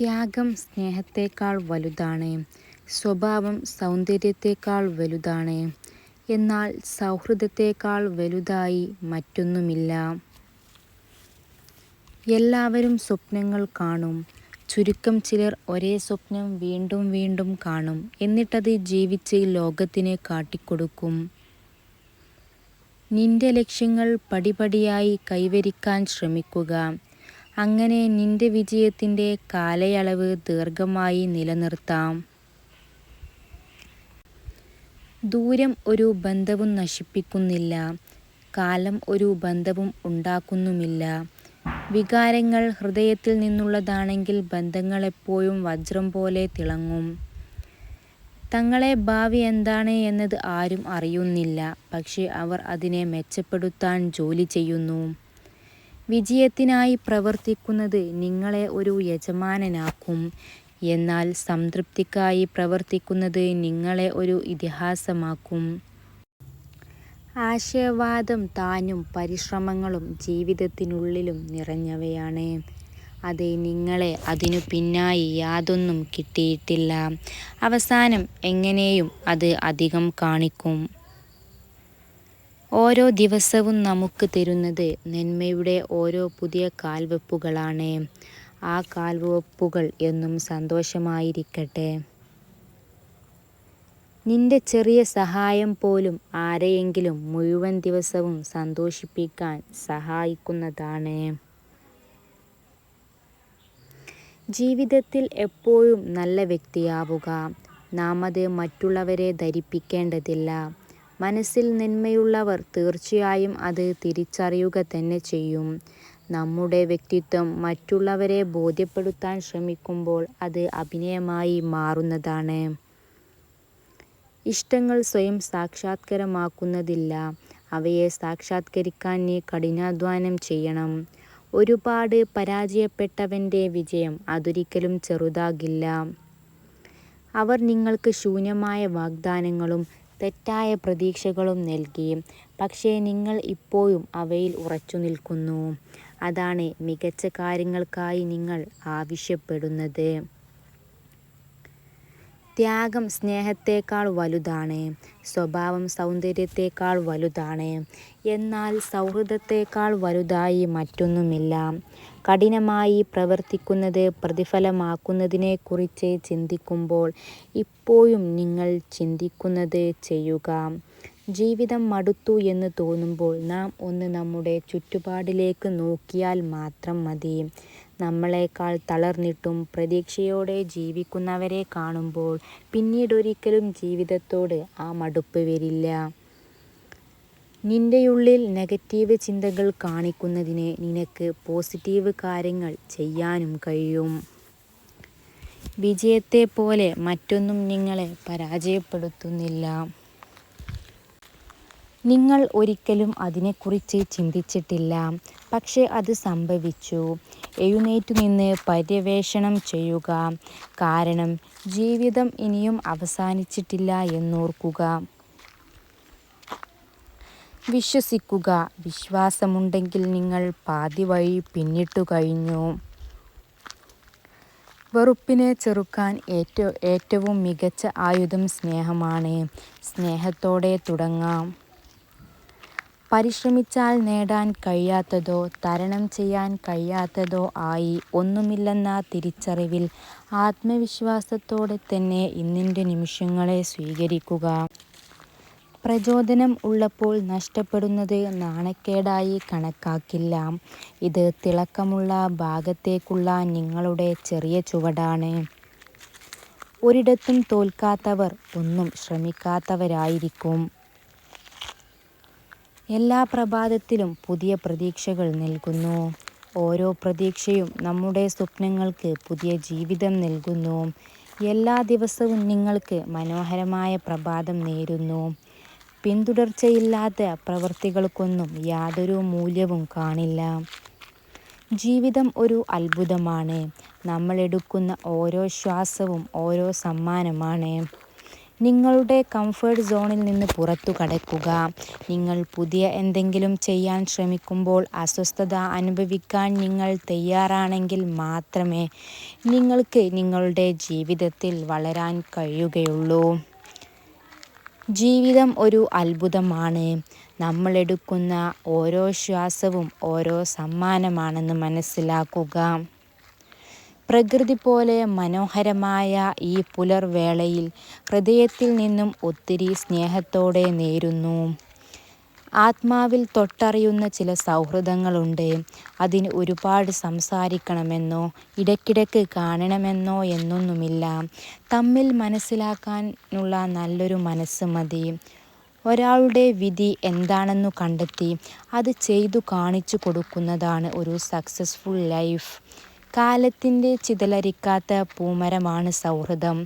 ത്യാഗം സ്നേഹത്തേക്കാൾ വലുതാണ്. സ്വഭാവം സൗന്ദര്യത്തേക്കാൾ വലുതാണ്. എന്നാൽ സൗഹൃദത്തേക്കാൾ വലുതായി മറ്റൊന്നുമില്ല. എല്ലാവരും സ്വപ്നങ്ങൾ കാണും. ചുരുക്കം ചിലർ ഒരേ സ്വപ്നം വീണ്ടും വീണ്ടും കാണും. എന്നിട്ടത് ജീവിച്ച് ലോകത്തിന് കാട്ടിക്കൊടുക്കും. നിന്റെ ലക്ഷ്യങ്ങൾ പടിപടിയായി കൈവരിക്കാൻ ശ്രമിക്കുക. അങ്ങനെ നിന്റെ വിജയത്തിന്റെ കാലയളവ് ദീർഘമായി നിലനിർത്താം. ദൂരം ഒരു ബന്ധവും നശിപ്പിക്കുന്നില്ല. കാലം ഒരു ബന്ധവും ഉണ്ടാക്കുന്നുമില്ല. വികാരങ്ങൾ ഹൃദയത്തിൽ നിന്നുള്ളതാണെങ്കിൽ ബന്ധങ്ങൾ എപ്പോഴും വജ്രം പോലെ തിളങ്ങും. തങ്ങളെ ഭാവി എന്താണ് എന്നത് ആരും അറിയുന്നില്ല. പക്ഷേ അവർ അതിനെ മെച്ചപ്പെടുത്താൻ ജോലി ചെയ്യുന്നു. വിജയത്തിനായി പ്രവർത്തിക്കുന്നത് നിങ്ങളെ ഒരു യജമാനനാക്കും. എന്നാൽ സംതൃപ്തിക്കായി പ്രവർത്തിക്കുന്നത് നിങ്ങളെ ഒരു ഇതിഹാസമാക്കും. ആശയവാദം താനും പരിശ്രമങ്ങളും ജീവിതത്തിനുള്ളിലും നിറഞ്ഞവയാണ്. അത് നിങ്ങളെ അതിനു പിന്നായി യാതൊന്നും കിട്ടിയിട്ടില്ല. അവസാനം എങ്ങനെയും അത് അധികം കാണിക്കും. ഓരോ ദിവസവും നമുക്ക് തരുന്നത് നന്മയുടെ ഓരോ പുതിയ കാൽവെപ്പുകളാണ്. ആ കാൽവെപ്പുകൾ എന്നും സന്തോഷമായിരിക്കട്ടെ. നിന്റെ ചെറിയ സഹായം പോലും ആരെയെങ്കിലും മുഴുവൻ ദിവസവും സന്തോഷിപ്പിക്കാൻ സഹായിക്കുന്നതാണ്. ജീവിതത്തിൽ എപ്പോഴും നല്ല വ്യക്തിയാവുക. നാം അത് മറ്റുള്ളവരെ ധരിപ്പിക്കേണ്ടതില്ല. മനസ്സിൽ നിന്മയുള്ളവർ തീർച്ചയായും അത് തിരിച്ചറിയുക തന്നെ ചെയ്യും. നമ്മുടെ വ്യക്തിത്വം മറ്റുള്ളവരെ ബോധ്യപ്പെടുത്താൻ ശ്രമിക്കുമ്പോൾ അത് അഭിനയമായി മാറുന്നതാണ്. ഇഷ്ടങ്ങൾ സ്വയം സാക്ഷാത്കരമാക്കുന്നതില്ല അവയെ സാക്ഷാത്കരിക്കാൻ നീ കഠിനാധ്വാനം ചെയ്യണം. ഒരുപാട് പരാജയപ്പെട്ടവന്റെ വിജയം അതൊരിക്കലും ചെറുതാകില്ല. അവർ നിങ്ങൾക്ക് ശൂന്യമായ വാഗ്ദാനങ്ങളും തെറ്റായ പ്രതീക്ഷകളും നൽകി. പക്ഷേ നിങ്ങൾ ഇപ്പോഴും അവയിൽ ഉറച്ചു നിൽക്കുന്നു അതാണ് മികച്ച കാര്യങ്ങൾക്കായി നിങ്ങൾ ആവശ്യപ്പെടുന്നത്. ത്യാഗം സ്നേഹത്തേക്കാൾ വലുതാണ്. സ്വഭാവം സൗന്ദര്യത്തേക്കാൾ വലുതാണ്. എന്നാൽ സൗഹൃദത്തേക്കാൾ വലുതായി മറ്റൊന്നുമില്ല. കഠിനമായി പ്രവർത്തിക്കുന്നത് പ്രതിഫലമാക്കുന്നതിനെക്കുറിച്ച് ചിന്തിക്കുമ്പോൾ ഇപ്പോഴും നിങ്ങൾ ചിന്തിക്കുന്നത് ചെയ്യുക. ജീവിതം മടുത്തു എന്ന് തോന്നുമ്പോൾ നാം ഒന്ന് നമ്മുടെ ചുറ്റുപാടിലേക്ക് നോക്കിയാൽ മാത്രം മതി. നമ്മളെക്കാൾ തളർന്നിട്ടും പ്രതീക്ഷയോടെ ജീവിക്കുന്നവരെ കാണുമ്പോൾ പിന്നീടൊരിക്കലും ജീവിതത്തോട് ആ മടുപ്പ് വരില്ല. നിന്റെയുള്ളിൽ നെഗറ്റീവ് ചിന്തകൾ കാണിക്കുന്നതിന് നിനക്ക് പോസിറ്റീവ് കാര്യങ്ങൾ ചെയ്യാനും കഴിയും. വിജയത്തെ പോലെ മറ്റൊന്നും നിങ്ങളെ പരാജയപ്പെടുത്തുന്നില്ല. നിങ്ങൾ ഒരിക്കലും അതിനെക്കുറിച്ച് ചിന്തിച്ചിട്ടില്ല. പക്ഷേ അത് സംഭവിച്ചു. എഴുന്നേറ്റുനിന്ന് പര്യവേക്ഷണം ചെയ്യുക. കാരണം ജീവിതം ഇനിയും അവസാനിച്ചിട്ടില്ല എന്നോർക്കുക. വിശ്വസിക്കുക. വിശ്വാസമുണ്ടെങ്കിൽ നിങ്ങൾ പാതി വഴി പിന്നിട്ടു കഴിഞ്ഞു വെറുപ്പിനെ ചെറുക്കാൻ ഏറ്റവും മികച്ച ആയുധം സ്നേഹമാണ്. സ്നേഹത്തോടെ തുടങ്ങാം. പരിശ്രമിച്ചാൽ നേടാൻ കഴിയാത്തതോ തരണം ചെയ്യാൻ കഴിയാത്തതോ ആയി ഒന്നുമില്ലെന്ന തിരിച്ചറിവിൽ ആത്മവിശ്വാസത്തോടെ തന്നെ ഇന്നിന്റെ നിമിഷങ്ങളെ സ്വീകരിക്കുക. പ്രചോദനം ഉള്ളപ്പോൾ നഷ്ടപ്പെടുന്നത് നാണക്കേടായി കണക്കാക്കില്ല. ഇത് തിളക്കമുള്ള ഭാഗത്തേക്കുള്ള നിങ്ങളുടെ ചെറിയ ചുവടാണ്. ഒരിടത്തും തോൽക്കാത്തവർ ഒന്നും ശ്രമിക്കാത്തവരായിരിക്കും. എല്ലാ പ്രഭാതത്തിലും പുതിയ പ്രതീക്ഷകൾ നൽകുന്നു. ഓരോ പ്രതീക്ഷയും നമ്മുടെ സ്വപ്നങ്ങൾക്ക് പുതിയ ജീവിതം നൽകുന്നു. എല്ലാ ദിവസവും നിങ്ങൾക്ക് മനോഹരമായ പ്രഭാതം നേരുന്നു. പിന്തുടർച്ചയില്ലാത്ത പ്രവൃത്തികൾക്കൊന്നും യാതൊരു മൂല്യവും കാണില്ല. ജീവിതം ഒരു അത്ഭുതമാണ്. നമ്മൾ എടുക്കുന്ന ഓരോ ശ്വാസവും ഓരോ സമ്മാനമാണ്. നിങ്ങളുടെ കംഫേർട്ട് സോണിൽ നിന്ന് പുറത്തു കടക്കുക. നിങ്ങൾ പുതിയ എന്തെങ്കിലും ചെയ്യാൻ ശ്രമിക്കുമ്പോൾ അസ്വസ്ഥത അനുഭവിക്കാൻ നിങ്ങൾ തയ്യാറാണെങ്കിൽ മാത്രമേ നിങ്ങൾക്ക് നിങ്ങളുടെ ജീവിതത്തിൽ വളരാൻ കഴിയുകയുള്ളൂ. ജീവിതം ഒരു അത്ഭുതമാണ്. നമ്മളെടുക്കുന്ന ഓരോ ശ്വാസവും ഓരോ സമ്മാനമാണെന്ന് മനസ്സിലാക്കുക. പ്രകൃതി പോലെ മനോഹരമായ ഈ പുലർവേളയിൽ ഹൃദയത്തിൽ നിന്നും ഒത്തിരി സ്നേഹത്തോടെ നേരുന്നു. ആത്മാവിൽ തൊട്ടറിയുന്ന ചില സൗഹൃദങ്ങളുണ്ട്. അതിന് ഒരുപാട് സംസാരിക്കണമെന്നോ ഇടയ്ക്കിടയ്ക്ക് കാണണമെന്നോ എന്നൊന്നുമില്ല. തമ്മിൽ മനസ്സിലാക്കാനുള്ള നല്ലൊരു മനസ്സ് മതി. ഒരാളുടെ വിധി എന്താണെന്നു കണ്ടെത്തി അത് ചെയ്തു കാണിച്ചു കൊടുക്കുന്നതാണ് ഒരു സക്സസ്ഫുൾ ലൈഫ്. കാലത്തിന്റെ ചിതലരിക്കാത്ത പൂമരമാണ് സൗഹൃദം.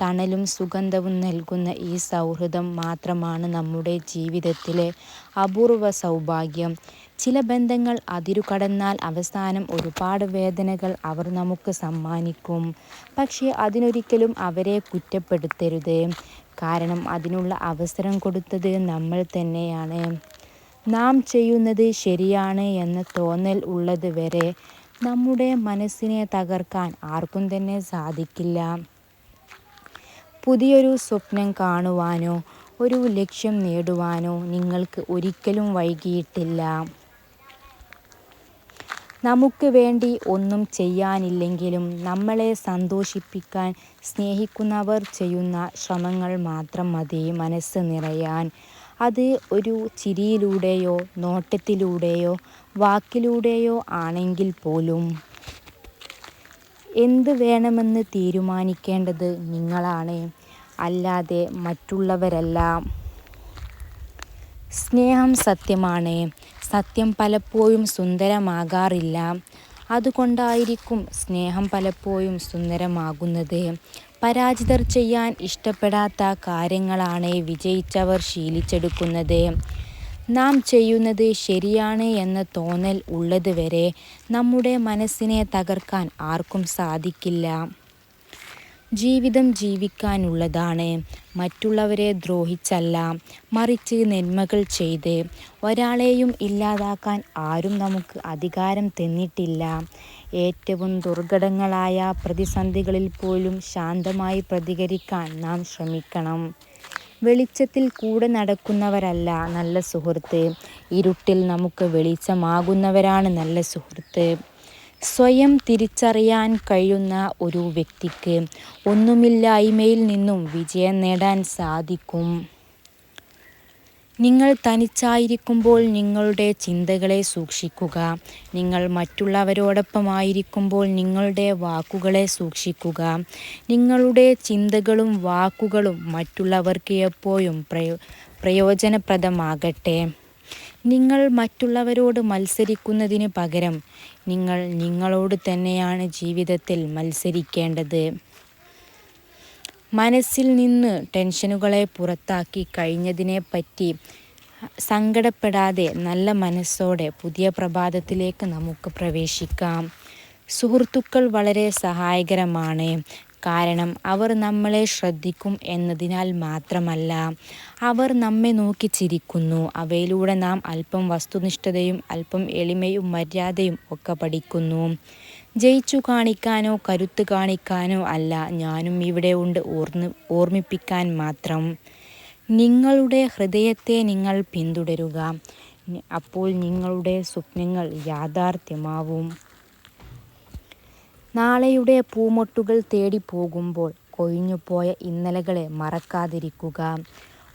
തണലും സുഗന്ധവും നൽകുന്ന ഈ സൗഹൃദം മാത്രമാണ് നമ്മുടെ ജീവിതത്തിലെ അപൂർവ സൗഭാഗ്യം. ചില ബന്ധങ്ങൾ അതിരുകടന്നാൽ അവസാനം ഒരുപാട് വേദനകൾ അവർ നമുക്ക് സമ്മാനിക്കും. പക്ഷേ അതിനൊരിക്കലും അവരെ കുറ്റപ്പെടുത്തരുത്. കാരണം അതിനുള്ള അവസരം കൊടുത്തത് നമ്മൾ തന്നെയാണ്. നാം ചെയ്യുന്നത് ശരിയാണ് എന്ന തോന്നൽ ഉള്ളത് വരെ നമ്മുടെ മനസ്സിനെ തകർക്കാൻ ആർക്കും തന്നെ സാധിക്കില്ല. പുതിയൊരു സ്വപ്നം കാണുവാനോ ഒരു ലക്ഷ്യം നേടുവാനോ നിങ്ങൾക്ക് ഒരിക്കലും വൈകിയിട്ടില്ല. നമുക്ക് വേണ്ടി ഒന്നും ചെയ്യാനില്ലെങ്കിലും നമ്മളെ സന്തോഷിപ്പിക്കാൻ സ്നേഹിക്കുന്നവർ ചെയ്യുന്ന ശ്രമങ്ങൾ മാത്രം മതി മനസ്സ് നിറയാൻ. അത് ഒരു ചിരിയിലൂടെയോ നോട്ടത്തിലൂടെയോ വാക്കിലൂടെയോ ആണെങ്കിൽ പോലും. എന്ത് വേണമെന്ന് തീരുമാനിക്കേണ്ടത് നിങ്ങളാണ്. അല്ലാതെ മറ്റുള്ളവരല്ല. സ്നേഹം സത്യമാണ്. സത്യം പലപ്പോഴും സുന്ദരമാകാറില്ല. അതുകൊണ്ടായിരിക്കും സ്നേഹം പലപ്പോഴും സുന്ദരമാകുന്നത്. പരാജിതർ ചെയ്യാൻ ഇഷ്ടപ്പെടാത്ത കാര്യങ്ങളാണ് വിജയിച്ചവർ ശീലിച്ചെടുക്കുന്നത്. നാം ചെയ്യുന്നത് ശരിയാണ് എന്ന തോന്നൽ ഉള്ളത് വരെ നമ്മുടെ മനസ്സിനെ തകർക്കാൻ ആർക്കും സാധിക്കില്ല. ജീവിതം ജീവിക്കാനുള്ളതാണ്. മറ്റുള്ളവരെ ദ്രോഹിച്ചല്ല മറിച്ച് നന്മകൾ ചെയ്ത്. ഒരാളെയും ഇല്ലാതാക്കാൻ ആരും നമുക്ക് അധികാരം തന്നിട്ടില്ല. ഏറ്റവും ദുർഘടങ്ങളായ പ്രതിസന്ധികളിൽ പോലും ശാന്തമായി പ്രതികരിക്കാൻ നാം ശ്രമിക്കണം. വെളിച്ചത്തിൽ കൂടെ നടക്കുന്നവരല്ല. നല്ല സുഹൃത്ത്. ഇരുട്ടിൽ നമുക്ക് വെളിച്ചമാകുന്നവരാണ് നല്ല സുഹൃത്ത്. സ്വയം തിരിച്ചറിയാൻ കഴിയുന്ന ഒരു വ്യക്തിക്ക് ഒന്നുമില്ലായ്മയിൽ നിന്നും വിജയം നേടാൻ സാധിക്കും. നിങ്ങൾ തനിച്ചായിരിക്കുമ്പോൾ നിങ്ങളുടെ ചിന്തകളെ സൂക്ഷിക്കുക. നിങ്ങൾ മറ്റുള്ളവരോടൊപ്പമായിരിക്കുമ്പോൾ നിങ്ങളുടെ വാക്കുകളെ സൂക്ഷിക്കുക. നിങ്ങളുടെ ചിന്തകളും വാക്കുകളും മറ്റുള്ളവർക്ക് എപ്പോഴും പ്രയോ പ്രയോജനപ്രദമാകട്ടെ. നിങ്ങൾ മറ്റുള്ളവരോട് മത്സരിക്കുന്നതിന് പകരം നിങ്ങൾ നിങ്ങളോട് തന്നെയാണ് ജീവിതത്തിൽ മത്സരിക്കേണ്ടത്. മനസ്സിൽ നിന്ന് ടെൻഷനുകളെ പുറത്താക്കി കഴിഞ്ഞതിനെപ്പറ്റി സങ്കടപ്പെടാതെ നല്ല മനസ്സോടെ പുതിയ പ്രഭാതത്തിലേക്ക് നമുക്ക് പ്രവേശിക്കാം. സുഹൃത്തുക്കൾ വളരെ സഹായകരമാണ്. കാരണം അവർ നമ്മളെ ശ്രദ്ധിക്കും എന്നതിനാൽ മാത്രമല്ല അവർ നമ്മെ നോക്കി ചിരിക്കുന്നു. അവയിലൂടെ നാം അല്പം വസ്തുനിഷ്ഠതയും അല്പം എളിമയും മര്യാദയും ഒക്കെ പഠിക്കുന്നു. ജയിച്ചു കാണിക്കാനോ കരുത്ത് കാണിക്കാനോ അല്ല. ഞാനും ഇവിടെ ഉണ്ട്. ഓർന്ന് ഓർമ്മിപ്പിക്കാൻ മാത്രം. നിങ്ങളുടെ ഹൃദയത്തെ നിങ്ങൾ പിന്തുടരുക. അപ്പോൾ നിങ്ങളുടെ സ്വപ്നങ്ങൾ യാഥാർത്ഥ്യമാവും. നാളെയുടെ പൂമൊട്ടുകൾ തേടി പോകുമ്പോൾ കൊഴിഞ്ഞുപോയ ഇന്നലകളെ മറക്കാതിരിക്കുക.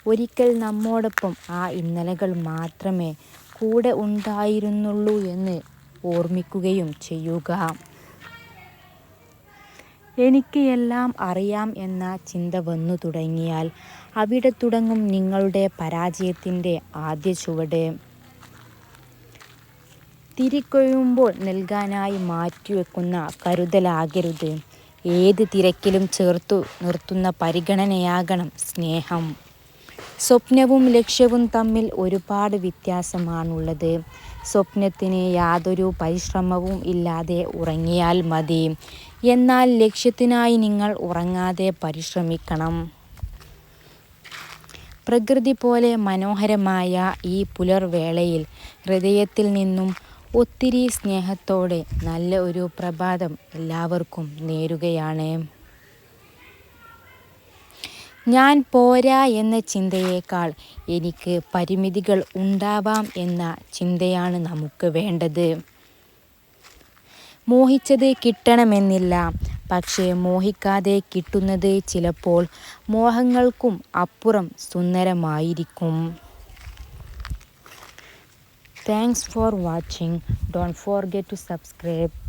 ഒരിക്കൽ നമ്മോടൊപ്പം ആ ഇന്നലകൾ മാത്രമേ കൂടെ ഉണ്ടായിരുന്നുള്ളൂ എന്ന് ഓർമ്മിക്കുകയും ചെയ്യുക. എനിക്ക് എല്ലാം അറിയാം എന്ന ചിന്ത വന്നു തുടങ്ങിയാൽ അവിടെ തുടങ്ങും നിങ്ങളുടെ പരാജയത്തിന്റെ ആദ്യ ചുവട്. തിരിക്കൊഴിയുമ്പോൾ നൽകാനായി മാറ്റിവെക്കുന്ന കരുതലാകരുത്. ഏത് തിരക്കിലും ചേർത്തു നിർത്തുന്ന പരിഗണനയാകണം സ്നേഹം. സ്വപ്നവും ലക്ഷ്യവും തമ്മിൽ ഒരുപാട് വ്യത്യാസമാണുള്ളത്. സ്വപ്നത്തിന് യാതൊരു പരിശ്രമവും ഇല്ലാതെ ഉറങ്ങിയാൽ മതി. എന്നാൽ ലക്ഷ്യത്തിനായി നിങ്ങൾ ഉറങ്ങാതെ പരിശ്രമിക്കണം. പ്രകൃതി പോലെ മനോഹരമായ ഈ പുലർവേളയിൽ ഹൃദയത്തിൽ നിന്നും ഒത്തിരി സ്നേഹത്തോടെ നല്ല ഒരു പ്രഭാതം എല്ലാവർക്കും നേരുകയാണ്. ഞാൻ പോരാ എന്ന ചിന്തയേക്കാൾ എനിക്ക് പരിമിതികൾ ഉണ്ടാവാം എന്ന ചിന്തയാണ് നമുക്ക് വേണ്ടത്. മോഹിച്ചത് കിട്ടണമെന്നില്ല. പക്ഷേ മോഹിക്കാതെ കിട്ടുന്നത് ചിലപ്പോൾ മോഹങ്ങൾക്കും അപ്പുറം സുന്ദരമായിരിക്കും. Thanks for watching don't forget to subscribe